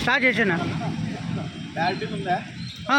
Start చేసాను? Battery ఉందా ఆ,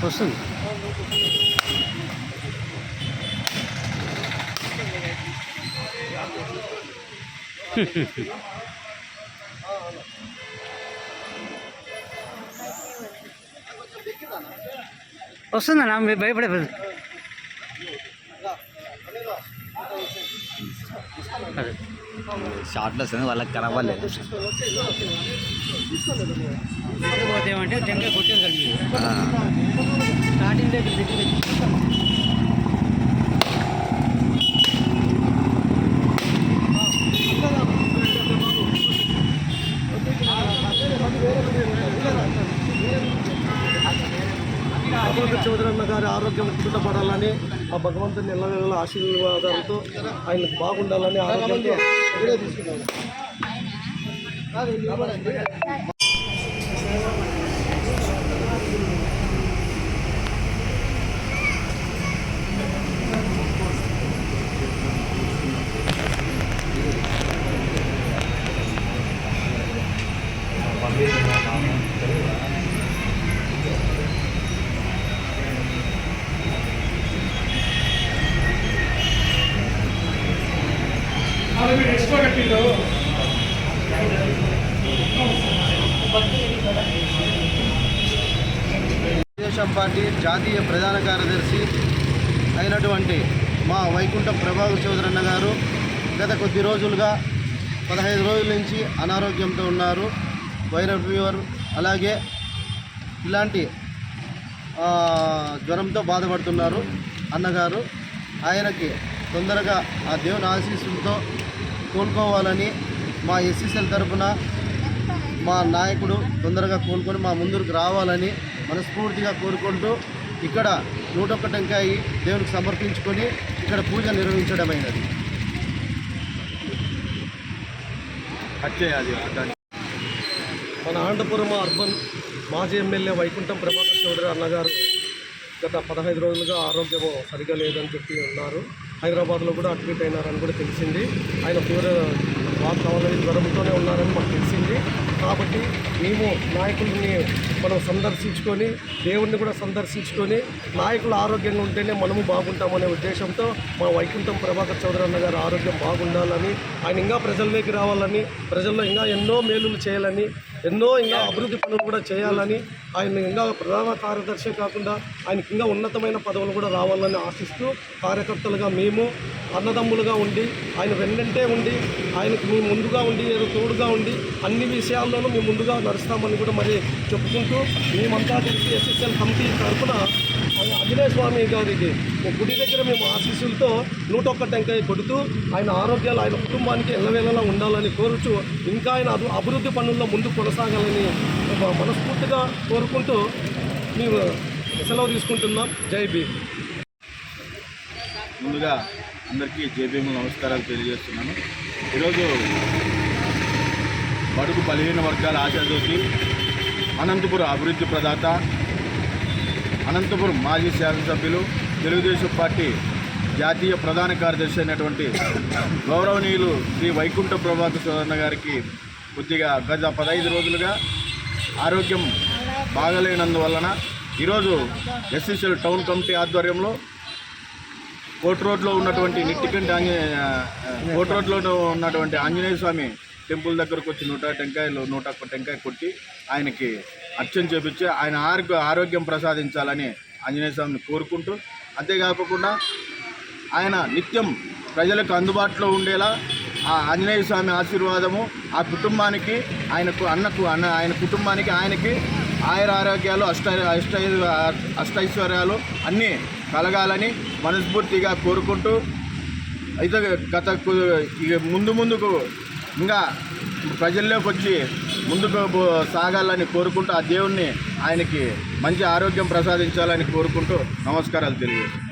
అట్లా అట్లా తెలుసు ఎవరు ఉంటాం ఓకేనా ఆ. మా అమ్మ చెప్తుందని చెప్తాను ఓకేనా నా దగ్గర రా, దగ్గర రా. కాదు వస్తుందేనా లాంగ్ అవుతాం లాంగ్ అవుతాం మేము కొంచెం వస్తుంది వస్తుందన్నా మీరు భయపడే పని. అదే షార్ట్లో వస్తుంది వాళ్ళకి పోతే ఏమంటే టెంకాయ కొట్టేది స్టార్టింగ్ దగ్గర దగ్గర చౌదరన్న గారి ఆరోగ్యం కుటుంబపడాలని ఆ భగవంతుని ఎల్ల ఆశీర్వాదాలతో ఆయనకు బాగుండాలని ఆరోగ్యంతో తెలుగుదేశం పార్టీ జాతీయ ప్రధాన కార్యదర్శి అయినటువంటి మా వైకుంఠం ప్రభాకర్ చౌదరన్న గారు గత కొద్ది రోజులుగా పదహైదు రోజుల నుంచి అనారోగ్యంతో ఉన్నారు వైరల్ ఫీవర్ అలాగే ఇలాంటి జ్వరంతో బాధపడుతున్నారు అన్నగారు. ఆయనకి తొందరగా ఆ దేవుని ఆశీస్సులతో కోలుకోవాలని మా ఎస్సీసీల తరపున మా నాయకుడు తొందరగా కోలుకొని మా ముందుకు రావాలని మనస్ఫూర్తిగా కోరుకుంటూ ఇక్కడ నూట ఒక్క టెంకాయ దేవునికి సమర్పించుకొని ఇక్కడ పూజ నిర్వహించడమైనది. మన అనంతపురం అర్బన్ మాజీ ఎమ్మెల్యే వైకుంఠం ప్రభాకర్ చౌదరి అన్నగారు గత పదహైదు రోజులుగా ఆరోగ్యం సరిగా లేదని చెప్పి ఉన్నారు. హైదరాబాద్లో కూడా అడ్మిట్ అయినారని కూడా తెలిసింది. ఆయన తీవ్ర వాతావరణం జ్వరంతోనే ఉన్నారని మాకు తెలిసింది. కాబట్టి మేము నాయకుల్ని మనం సందర్శించుకొని దేవుణ్ణి కూడా సందర్శించుకొని నాయకులు ఆరోగ్యంగా ఉంటేనే మనము బాగుంటామనే ఉద్దేశంతో మా వైకుంఠం ప్రభాకర్ చౌదరి అన్న గారి ఆరోగ్యం బాగుండాలని ఆయన ఇంకా ప్రజల్లోకి రావాలని ప్రజల్లో ఇంకా ఎన్నో మేలులు చేయాలని ఎన్నో ఇంకా అభివృద్ధి పనులు కూడా చేయాలని ఆయన ఇంకా ప్రధాన కార్యదర్శి కాకుండా ఆయనకి ఇంకా ఉన్నతమైన పదవులు కూడా రావాలని ఆశిస్తూ కార్యకర్తలుగా మేము అన్నదమ్ములుగా ఉండి ఆయన వెన్నంటే ఉండి ఆయనకు మేము ముందుగా ఉండి నేను తోడుగా ఉండి అన్ని విషయాల్లోనూ మేము ముందుగా నడుస్తామని కూడా మరి చెప్పుకుంటూ మేమంతా తెలిసి ఎస్ఎస్ఎల్ కమిటీ తరఫున ఆయన ఆంజనేయ స్వామి గారికి గుడి దగ్గర మేము ఆశీస్సులతో నూట ఒక్క టెంకాయ కొడుతూ ఆయన ఆరోగ్యాలు ఆయన కుటుంబానికి ఎల్లవేళలా ఉండాలని కోరుచు ఇంకా ఆయన అభి- అభివృద్ధి పనుల్లో ముందు కొనసాగాలని మనస్ఫూర్తిగా కోరుకుంటూ మేము సెలవు తీసుకుంటున్నాం. జై భీమ్. ముందుగా అందరికీ జేబీఎం నమస్కారాలు తెలియజేస్తున్నాను. ఈరోజు బడుగు బలహీన వర్గాల ఆశాజ్యోతి అనంతపురం అభివృద్ధి ప్రదాత అనంతపురం మాజీ శాసనసభ్యులు తెలుగుదేశం పార్టీ జాతీయ ప్రధాన కార్యదర్శి అయినటువంటి గౌరవనీయులు శ్రీ వైకుంఠ ప్రభాకర్ చౌదన్న గారికి కొద్దిగా గత పదహైదు రోజులుగా ఆరోగ్యం బాగలేనందువలన ఈరోజు S S L town committee ఆధ్వర్యంలో కోట్ రోడ్లో ఉన్నటువంటి నిట్టికంటి ఆంజనేయ కోట్ రోడ్లో ఉన్నటువంటి ఆంజనేయ స్వామి టెంపుల్ దగ్గరకు వచ్చి నూట టెంకాయలు నూట ఒక్క టెంకాయ కొట్టి ఆయనకి అర్చన చేపించి ఆయన ఆరోగ్య ఆరోగ్యం ప్రసాదించాలని ఆంజనేయ స్వామిని కోరుకుంటూ అంతేకాకుండా ఆయన నిత్యం ప్రజలకు అందుబాటులో ఉండేలా ఆ ఆంజనేయ స్వామి ఆశీర్వాదము ఆ కుటుంబానికి ఆయనకు అన్నకు అన్న ఆయన కుటుంబానికి ఆయనకి ఆయుర ఆరోగ్యాలు అష్ట అష్ట అష్టైశ్వర్యాలు అన్నీ కలగాలని మనస్ఫూర్తిగా కోరుకుంటూ అయితే గత ముందు ముందుకు ఇంకా ప్రజల్లోకి వచ్చి ముందుకు పో- సాగాలని కోరుకుంటూ ఆ దేవుణ్ణి ఆయనకి మంచి ఆరోగ్యం ప్రసాదించాలని కోరుకుంటూ నమస్కారాలు తెలియజేస్తాను